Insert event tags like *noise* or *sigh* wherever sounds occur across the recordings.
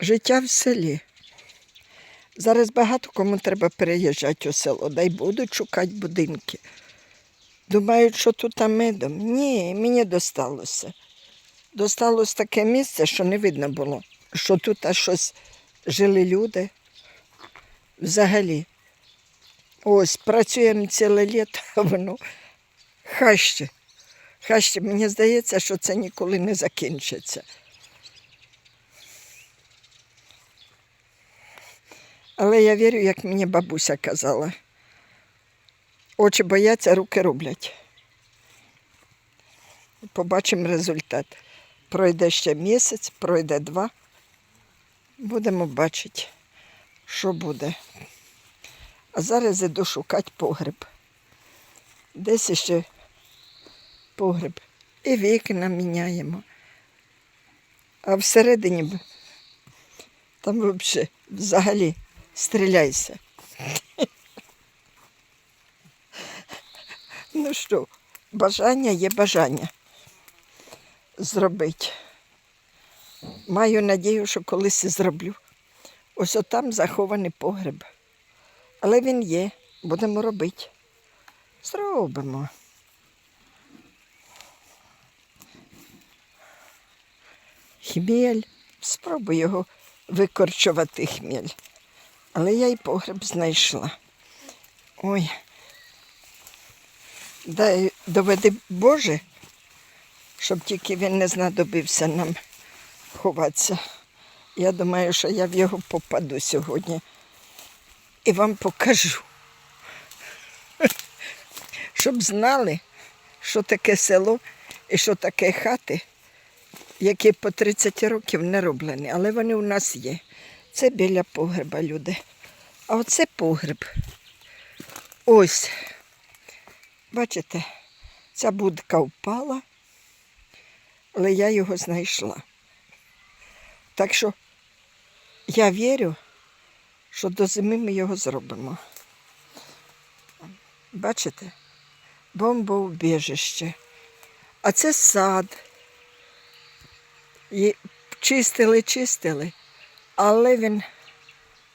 Життя в селі. Зараз багато кому треба переїжджати у село, дай будуть шукати будинки. Думають, що тут медом. Ні, мені досталося. Досталось таке місце, що не видно було, що тут аж щось жили люди. Взагалі. Ось працюємо ціле літо, *laughs* воно хаще. Хаще. Мені здається, що це ніколи не закінчиться. Але я вірю, як мені бабуся казала. Очі бояться, руки роблять. Побачимо результат. Пройде ще місяць, пройде два. Будемо бачити, що буде. А зараз іду шукати погреб. Десь ще погреб. І вікна міняємо. А всередині там взагалі, стріляйся. Ну що, бажання є бажання зробити. Маю надію, що колись зроблю. Ось отам захований погреб. Але він є, будемо робити. Зробимо. Хмель. Спробую його викорчувати хмель. Але я й погреб знайшла. Ой. Дай доведи Боже, щоб тільки він не знадобився нам ховатися. Я думаю, що я в його попаду сьогодні і вам покажу. *laughs* Щоб знали, що таке село і що таке хати, які по 30 років не роблені, але вони у нас є. Це біля погреба люди. А оце погреб. Ось. Бачите, ця будка впала, але я його знайшла. Так що я вірю, що до зими ми його зробимо. Бачите? Бомбоубіжище. А це сад. І чистили, чистили, але він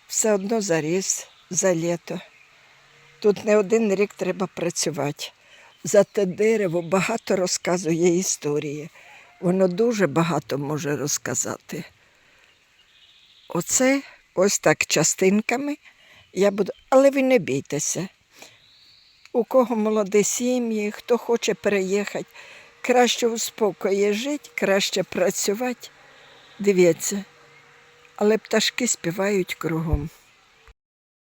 все одно заріс за літо. Тут не один рік треба працювати. За те дерево багато розказує історії. Воно дуже багато може розказати. Оце ось так частинками я буду. Але ви не бійтеся. У кого молоді сім'ї, хто хоче переїхати, краще у спокої жити, краще працювати. Дивіться. Але пташки співають кругом.